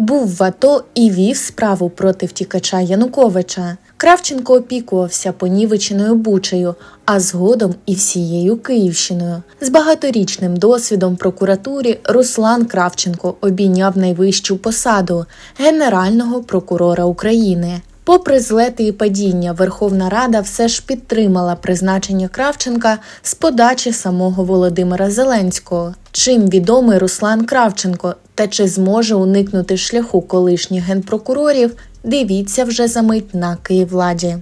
був в АТО і вів справу проти втікача Януковича. Кравченко опікувався понівеченою бучею, а згодом і всією Київщиною. З багаторічним досвідом прокуратурі Руслан Кравченко обійняв найвищу посаду Генерального прокурора України. Попри злети і падіння, Верховна Рада все ж підтримала призначення Кравченка з подачі самого Володимира Зеленського. Чим відомий Руслан Кравченко та чи зможе уникнути шляху колишніх генпрокурорів, дивіться вже за мить на Київладі.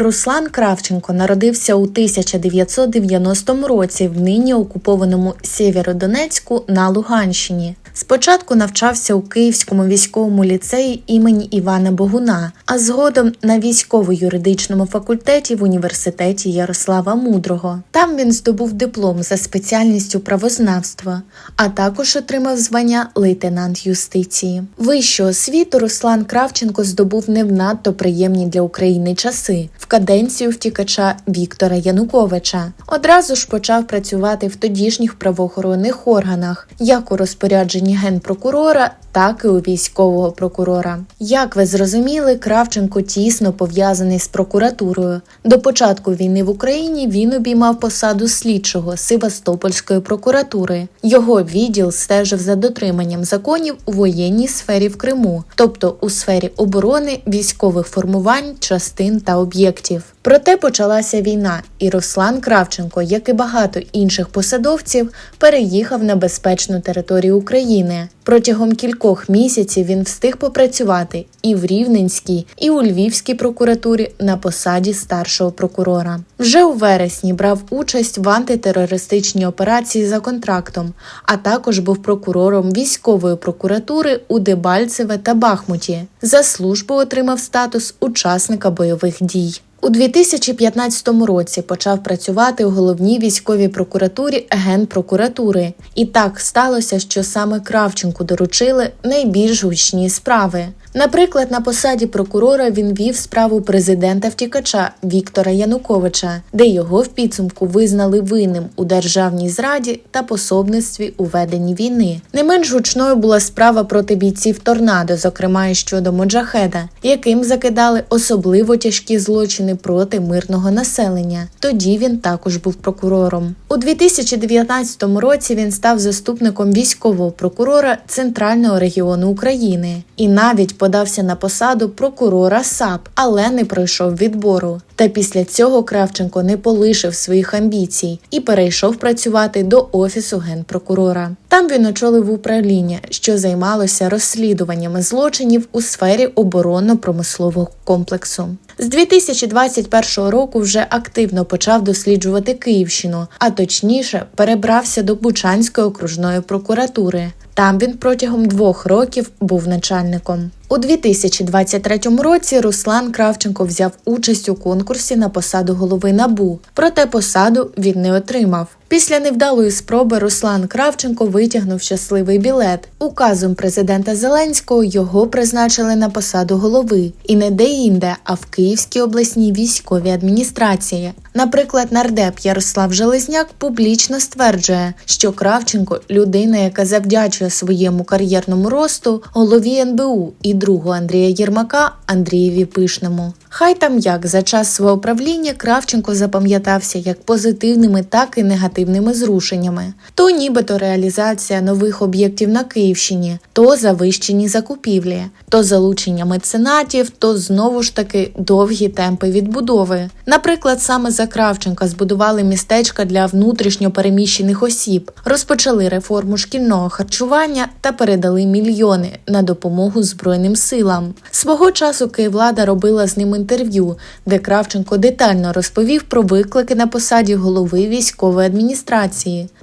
Руслан Кравченко народився у 1990 році в нині окупованому Сєвєродонецьку на Луганщині. Спочатку навчався у Київському військовому ліцеї імені Івана Богуна, а згодом на військово-юридичному факультеті в університеті Ярослава Мудрого. Там він здобув диплом за спеціальністю правознавства, а також отримав звання лейтенант юстиції. Вищу освіту Руслан Кравченко здобув не в надто приємні для України часи каденцію втікача Віктора Януковича. Одразу ж почав працювати в тодішніх правоохоронних органах, як у розпорядженні генпрокурора, так і у військового прокурора. Як ви зрозуміли, Кравченко тісно пов'язаний з прокуратурою. До початку війни в Україні він обіймав посаду слідчого Севастопольської прокуратури. Його відділ стежив за дотриманням законів у воєнній сфері в Криму, тобто у сфері оборони, військових формувань, частин та об'єктів. Проте почалася війна, і Руслан Кравченко, як і багато інших посадовців, переїхав на безпечну територію України. Протягом кількох місяців він встиг попрацювати і в Рівненській, і у Львівській прокуратурі на посаді старшого прокурора. Вже у вересні брав участь в антитерористичній операції за контрактом, а також був прокурором військової прокуратури у Дебальцеве та Бахмуті. За службу отримав статус учасника бойових дій. У 2015 році почав працювати у головній військовій прокуратурі Генпрокуратури, і так сталося, що саме Кравченку доручили найбільш гучні справи. Наприклад, на посаді прокурора він вів справу президента втікача Віктора Януковича, де його в підсумку визнали винним у державній зраді та пособництві у веденні війни. Не менш гучною була справа проти бійців торнадо, зокрема і щодо Моджахеда, яким закидали особливо тяжкі злочини проти мирного населення. Тоді він також був прокурором. У 2019 році він став заступником військового прокурора Центрального регіону України і навіть подався на посаду прокурора САП, але не пройшов відбору. Та після цього Кравченко не полишив своїх амбіцій і перейшов працювати до офісу генпрокурора. Там він очолив управління, що займалося розслідуваннями злочинів у сфері оборонно-промислового комплексу. З 2021 року вже активно почав досліджувати Київщину, а точніше перебрався до Бучанської окружної прокуратури. Там він протягом двох років був начальником. У 2023 році Руслан Кравченко взяв участь у конкурсі на посаду голови набу, проте посаду він не отримав. Після невдалої спроби Руслан Кравченко витягнув щасливий білет. Указом президента Зеленського його призначили на посаду голови і не де-інде, а в Київській обласній військовій адміністрації. Наприклад, нардеп Ярослав Железняк публічно стверджує, що Кравченко людина, яка завдячує своєму кар'єрному росту голові НБУ і другу Андрія Єрмака Андрієві Пишному. Хай там як за час свого правління Кравченко запам'ятався як позитивними, так і негативними зрушеннями. То нібито реалізація нових об'єктів на Київщині, то завищені закупівлі, то залучення меценатів, то знову ж таки довгі темпи відбудови. Наприклад, саме за Кравченка збудували містечка для внутрішньо переміщених осіб, розпочали реформу шкільного харчування та передали мільйони на допомогу Збройним силам. Свого часу Київлада робила з ним інтерв'ю, де Кравченко детально розповів про виклики на посаді голови військової адміністрації.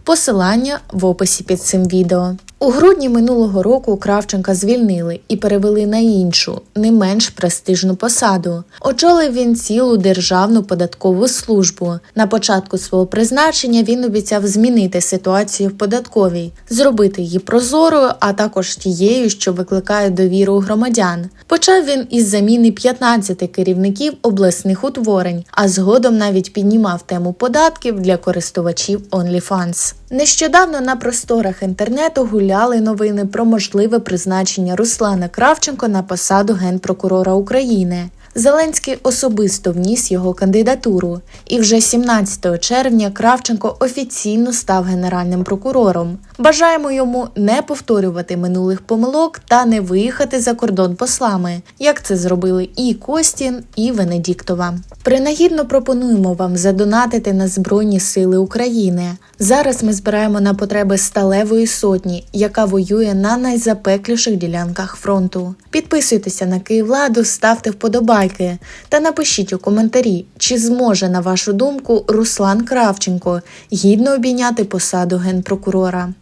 Посилання в описі під цим відео. У грудні минулого року Кравченка звільнили і перевели на іншу, не менш престижну посаду. Очолив він цілу державну податкову службу. На початку свого призначення він обіцяв змінити ситуацію в податковій, зробити її прозорою, а також тією, що викликає довіру громадян. Почав він із заміни 15 керівників обласних утворень, а згодом навіть піднімав тему податків для користувачів OnlyFans. Нещодавно на просторах інтернету гуляли новини про можливе призначення Руслана Кравченко на посаду генпрокурора України. Зеленський особисто вніс його кандидатуру, і вже 17 червня Кравченко офіційно став генеральним прокурором. Бажаємо йому не повторювати минулих помилок та не виїхати за кордон послами, як це зробили і Костін, і Венедіктова. Принагідно пропонуємо вам задонатити на Збройні Сили України. Зараз ми збираємо на потреби сталевої сотні, яка воює на найзапекліших ділянках фронту. Підписуйтеся на Київладу, ставте вподобайки та напишіть у коментарі, чи зможе, на вашу думку, Руслан Кравченко гідно обійняти посаду генпрокурора.